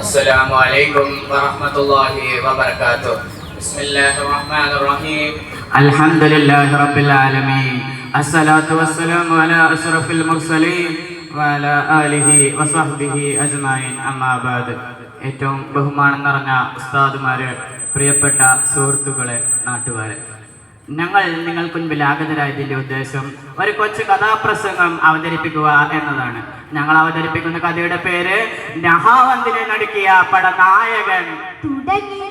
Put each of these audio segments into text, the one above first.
السلام عليكم ورحمة الله وبركاته بسم الله الرحمن الرحيم الحمد لله رب العالمين الصلاة والسلام على أشرف المرسلين وعلى آله وصحبه أجمعين أما بعد ഏറ്റവും ബഹുമാനം നിറഞ്ഞ ഉസ്താദുമാര് പ്രിയപ്പെട്ട സുഹൃത്തുക്കളെ നാട്ടുകാരെ ഞങ്ങൾ നിങ്ങൾക്ക് മുൻപിൽ ആഗതരായതിന്റെ ഉദ്ദേശം ഒരു കൊച്ചു കഥാപ്രസംഗം അവതരിപ്പിക്കുക എന്നതാണ്. ഞങ്ങൾ അവതരിപ്പിക്കുന്ന കഥയുടെ പേര് നഹാവന്തിനെ നടുക്കിയ പടനായകൻ. തുടങ്ങി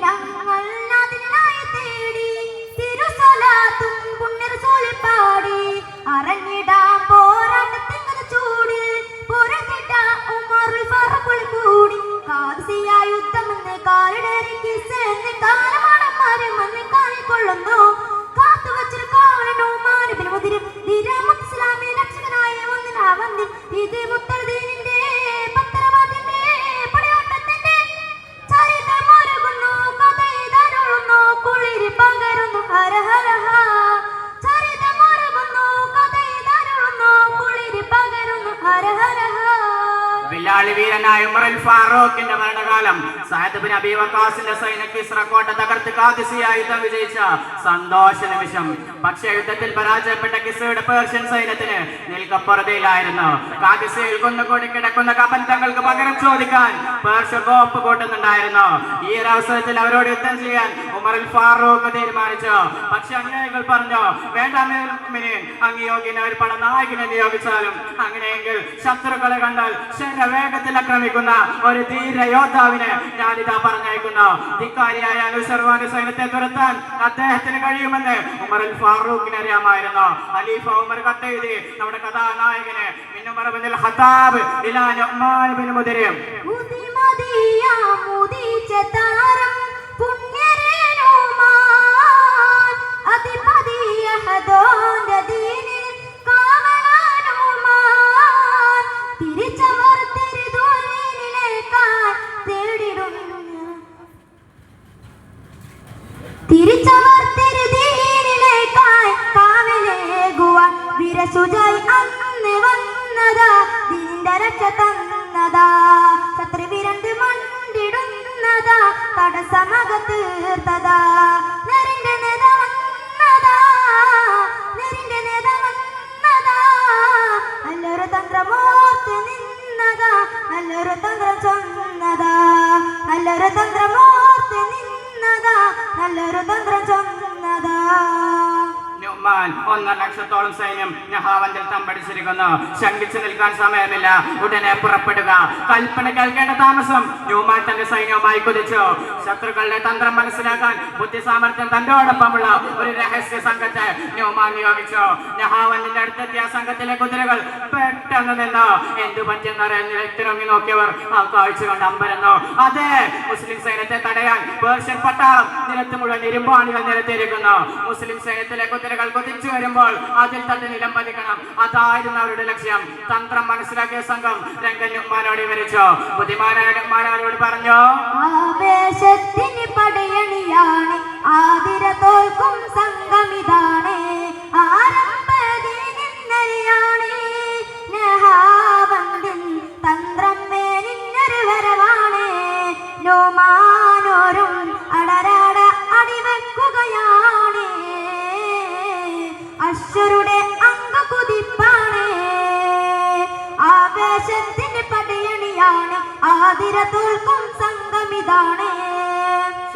ഇത് മുത്തർദീനിന്റെ പത്തരവാദിന്റെ പടയോട്ടത്തിന്റെ ചരിതമൊരുകുന്നു കഥയിതരുളുന്നു കുളിരി പകരുന്നു ഹര ഹര. ചരിതമൊരുകുന്നു കഥയിതരുളുന്നു കുളിരി പകരുന്നു ഹര ഹര. വില്ലാളി വീരനായ ഉമറൽ ഫാറൂഖിന്റെ മരണകാലം സഅദ് ബിൻ അബീ വഖാസിന്റെ സൈന്യം കിസ്ര കോട്ട തകർത്ത് യുദ്ധം വിജയിച്ച സന്തോഷ നിമിഷം പക്ഷേ യുദ്ധത്തിൽ പരാജയപ്പെട്ട കിസയുടെ പേർഷ്യൻ സൈന്യത്തിന് നിൽക്കപ്പുറതയിലായിരുന്നു. ഖാദിസിയയിൽ കുന്നുകൂടി കിടക്കുന്ന കപ്പൻ തങ്ങൾക്ക് പകരം ചോദിക്കാൻ പേർഷ്യ കോപ്പ് കൂട്ടുന്നുണ്ടായിരുന്നു. ഈ ഒരു അവസരത്തിൽ അവരോട് യുദ്ധം ചെയ്യാൻ ഉമറിൽ ഫാറൂഖ് തീരുമാനിച്ചു. പക്ഷെ അനുയായികൾ പറഞ്ഞു വേണ്ട അങ്ങ് യോഗ്യനെ ഒരു പടനായകനെ നിയോഗിച്ചാലും അങ്ങനെയെങ്കിൽ ശത്രുക്കളെ കണ്ടാൽ ശരവേഗത്തിൽ ആക്രമിക്കുന്ന ഒരു ധീര യോദ്ധാവിനെ ഞാനിതാ പറഞ്ഞയക്കുന്നു. ധിക്കാരിയായ അനുസർവാന സൈന്യത്തെ തുരത്താൻ അദ്ദേഹത്തിന് കഴിയുമെന്ന് ഉമറുൽ ഫാറൂഖിന് അറിയാമായിരുന്നു. ഖലീഫ ഉമർ കത്തെഴുതി നമ്മുടെ കഥാനായകനെ. മിന്നുമർ ബിൻ ഇലാ നുഅ്മാൻ ബിൻ മുദരിം ഉദിമതിയാമുദിച്ച താരം പുണ്യരേണുമാൻ രക്ഷ തന്നതാ. ശത്രു വിരണ്ട് മണ്ടിടുന്നതാ. തടസ്സമക തീർത്തതാ. നെറിന്റെ നേത വന്നതാ. നെറിന്റെ നേത വന്നതാ. നല്ലൊരു തന്ത്രമോർത്ത് നിന്നതാ. നല്ലൊരു തന്ത്രം ചൊന്നതാ. നല്ലൊരു തന്ത്രമോർത്ത് നിന്നതാ. നല്ലൊരു തന്ത്രം ചൊന്നതാ നുഅ്മാൻ ഒന്നര ലക്ഷത്തോളം സൈന്യം നഹാവന്തിൽ തമ്പടിച്ചിരിക്കുന്നു. ശങ്കിച്ചു നിൽക്കാൻ സമയമില്ല. ഉടനെ പുറപ്പെടുക. കൽപ്പന കേൾക്കേണ്ട താമസം. ന്യൂമാൻ തന്റെ സൈന്യവുമായി കുതിച്ചു. ശത്രുക്കളുടെ തന്ത്രം മനസ്സിലാക്കാൻ ബുദ്ധി സാമർത്ഥ്യം തന്റോടൊപ്പമുള്ള ഒരു രഹസ്യ സംഘത്തെ ന്യൂമാൻ നിയോഗിച്ചു. നഹാവന്തിന്റെ അടുത്തെത്തിയ സംഘത്തിലെ കുതിരകൾ പെട്ടെന്ന് നിന്ന്. എന്തു പറ്റിയെന്നറിയാൻ വ്യക്തിറങ്ങി നോക്കിയവർ ആ കാഴ്ച കണ്ട് അമ്പരന്നു. അതെ മുസ്ലിം സൈന്യത്തെ തടയാൻ പേർഷ്യൻ പട്ടാളം നിരത്ത് മുഴുവൻ ഇരുമ്പാണികൾ നിരത്തിയിരിക്കുന്നു. മുസ്ലിം സൈന്യത്തിലെ കുതിരകൾ കുതിച്ചു വരുമ്പോൾ അതിൽ തന്നെ നിലം പതിക്കണം. അതായിരുന്നു അവരുടെ ലക്ഷ്യം. തന്ത്രം മനസ്സിലാക്കിയ സംഘം രംഗൻ ഉമ്മാനോട് വിവരിച്ചു. ബുദ്ധിമാനായ നുക്മാനോട് പറഞ്ഞു? ആവേശത്തിന് പടയണിയാണ്. ആതിര തോൽക്കും സംഘമിതാണ് ആരംഭതീനിന്നറിയാണ് ആവേശത്തിന് പടയണിയാണ്. ആതിര തോൽക്കും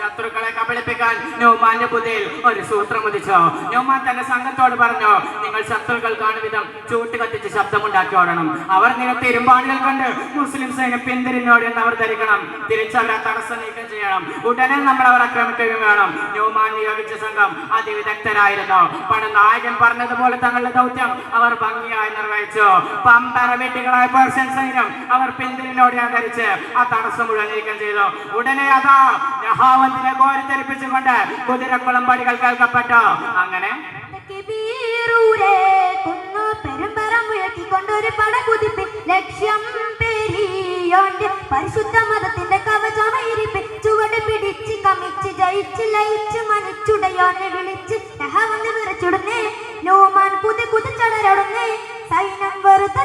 ശത്രുക്കളെ കബളിപ്പിക്കാൻ നോമാന്റെ ബുദ്ധിയിൽ ഒരു സൂത്രം ഉദിച്ചോ? ന്യൂമാൻ തന്റെ സംഘത്തോട് പറഞ്ഞു നിങ്ങൾ ശത്രുക്കൾ കാണും വിധം ചൂട്ട് കത്തിച്ച് ശബ്ദമുണ്ടാക്കി ഓടണം. അവർ നിരത്തെ ഇരുമ്പാണികൾ കണ്ട് മുസ്ലിം സൈന്യം പിന്തിരിഞ്ഞോട് എന്ന് അവർ ധരിക്കണം. തിരിച്ചവരെ തടസ്സം നീക്കം ചെയ്യണം. ഉടനെ നമ്മൾ അവർ ആക്രമിക്കുകയും വേണം. ന്യൂമാൻ നിയോഗിച്ച സംഘം അതിവിദഗ്ധരായിരുന്നു. പണ്ട് നായകൻ പറഞ്ഞതുപോലെ തങ്ങളുടെ ദൗത്യം അവർ ഭംഗിയായി നിർവഹിച്ചു. പമ്പറ വെട്ടികളായ പേർഷ്യൻ സൈന്യം അവർ പിന്തിരിഞ്ഞോടെ ധരിച്ച് ആ തടസ്സം മുഴുവൻ നീക്കം ചെയ്തു. ഉടനെ അതാ നഹാവന്തിനെ കോരിത്തെറിപ്പിച്ചുകൊണ്ട് കുതിരക്കുളം പടികൾ കേൾക്കപ്പെട്ടു. അങ്ങനെ പെരുമ്പറം മുഴക്കിക്കൊണ്ടൊരു പടകുതിപ്പ് ലക്ഷ്യം പെരിയോണ്ട് പരിശുദ്ധ മതത്തിന്റെ കവചമയിരിപ്പ് ചുവട് പിടിച്ച് കമിച്ച് ജയിച്ച് ലയിച്ച് മനിച്ചുടയോനെ വിളിച്ച് വിറച്ചുടന്നേ നോമാൻ കുതി കുതിച്ചടരടുന്നേ സൈന്യം വെറുത്ത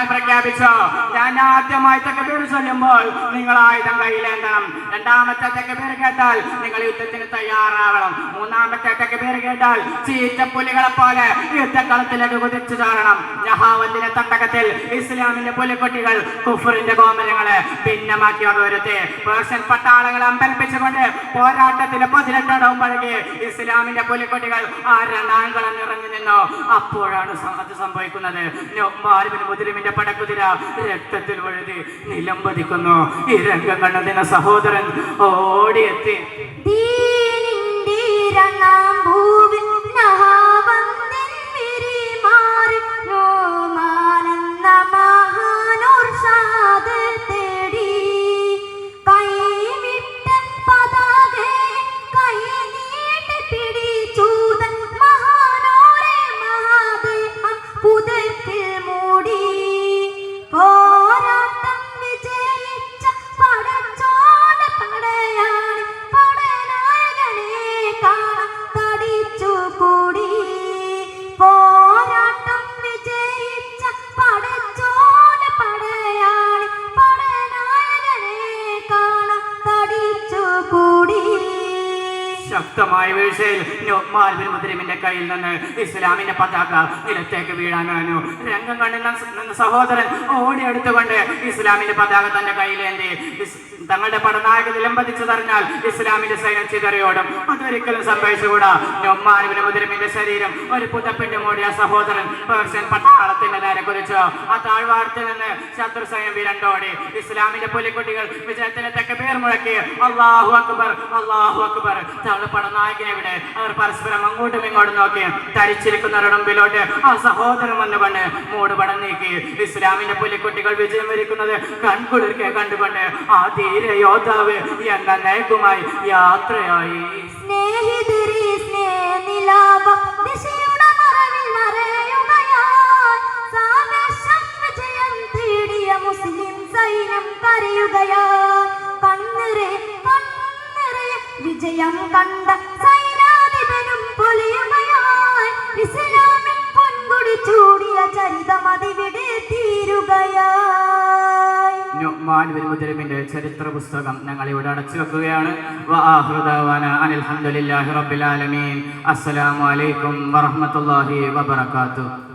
പരസ്യമായി പ്രഖ്യാപിച്ചു ഞാൻ ആദ്യമായി തെക്കബീർ ചൊല്ലുമ്പോൾ നിങ്ങൾ ആയുധം കയ്യിലേന്തണം. രണ്ടാമത്തെ തെക്കബീർ കേട്ടാൽ നിങ്ങൾ യുദ്ധത്തിന് തയ്യാറാവണം. മൂന്നാമത്തെ തെക്കബീർ കേട്ടാൽ ചീറ്റപ്പുലികളെ പോലെ യുദ്ധക്കളത്തിലേക്ക് കുതിച്ചു ചാടണം. ജഹാവത്തിന്റെ തട്ടകത്തിൽ ഇസ്ലാമിന്റെ പുലിക്കുട്ടികൾ കുഫറിന്റെ ഗോമരങ്ങളെ ഭിന്നമാക്കി വകവരുത്തി പേർഷ്യൻ പട്ടാളങ്ങളെ അമ്പലപ്പിച്ചുകൊണ്ട് പോരാട്ടത്തിന് പതിനെട്ടടവും പഴകി ഇസ്ലാമിന്റെ പുലിക്കുട്ടികൾ ആ രണാങ്കളെ നിറഞ്ഞു നിന്നു. അപ്പോഴാണ് അത് സംഭവിക്കുന്നത്. നൊമ്മാരുവിന് മുതിരിമിന്റെ പടക്കുതിര രക്തത്തിൽ വഴുതി നിലംപതിക്കുന്നു ഈ രംഗം കണ്ടതിന് സഹോദരൻ ഓടിയെത്തി. ദീനിന്റെ രണാം ശക്തമായ വീഴ്ചയിൽ നൊമാൽബിൻ മുദ്രിമിന്റെ കയ്യിൽ നിന്ന് ഇസ്ലാമിന്റെ പതാക നിലത്തേക്ക് വീഴാനാനു രംഗം കണ്ടുന്ന സഹോദരൻ ഓടി എടുത്തുകൊണ്ട് ഇസ്ലാമിന്റെ പതാക തന്റെ കയ്യിലേന്തി. തങ്ങളുടെ പടനായക നിലംബതിച്ചു തറിഞ്ഞാൽ ഇസ്ലാമിന്റെ സൈന്യം ചിതറിയോടും അതൊരിക്കലും സംഭവിച്ചുകൂടാ. നൊമ്മാനുവിന് മുദ്രമിന്റെ ശരീരം ഒരു പുതപ്പിന്റെ മൂടിയ സഹോദരൻ പേർഷ്യൻ പട്ടാളത്തിന്റെ നേരെ കുറിച്ചു ആ താഴ്വാരത്തിൽ നിന്ന് ശത്രു സൈന്യം വിരണ്ടോടി. ഇസ്ലാമിന്റെ പുലിക്കുട്ടികൾ വിജയത്തിന്റെ തെക്ക് പേർ മുഴക്കി. അള്ളാഹു അക്ബർ അള്ളാഹു അക്ബർ. തങ്ങളുടെ പടനായകനെ ഇവിടെ അവർ പരസ്പരം അങ്ങോട്ടും ഇങ്ങോട്ടും നോക്കി തരിച്ചിരിക്കുന്നവരുടെ മുമ്പിലോട്ട് ആ സഹോദരൻ പണ്ട് മൂടുപടം നീക്കി. ഇസ്ലാമിന്റെ പുലിക്കുട്ടികൾ വിജയം വരിക്കുന്നത് കൺകുളിർക്കെ കണ്ടുകൊണ്ട് ആ ധീര യോദ്ധാവ് എന്ന നയക്കുമായി യാത്രയായി. സ്നേഹിതരെ മുസ്ലിം സൈന്യം കരയുകയായി. കണ്ണിറെ കണ്ണിറെ വിജയം കണ്ട നുഅ്മാൻ മുദ്രമിന്റെ ചരിത്ര പുസ്തകം ഞങ്ങൾ ഇവിടെ അടച്ചു വെക്കുകയാണ് ഹംദുലില്ലാഹി റബ്ബിൽ ആലമീൻ. അസ്സലാമു അലൈക്കും വറഹ്മത്തുള്ളാഹി വബറകാതുഹു.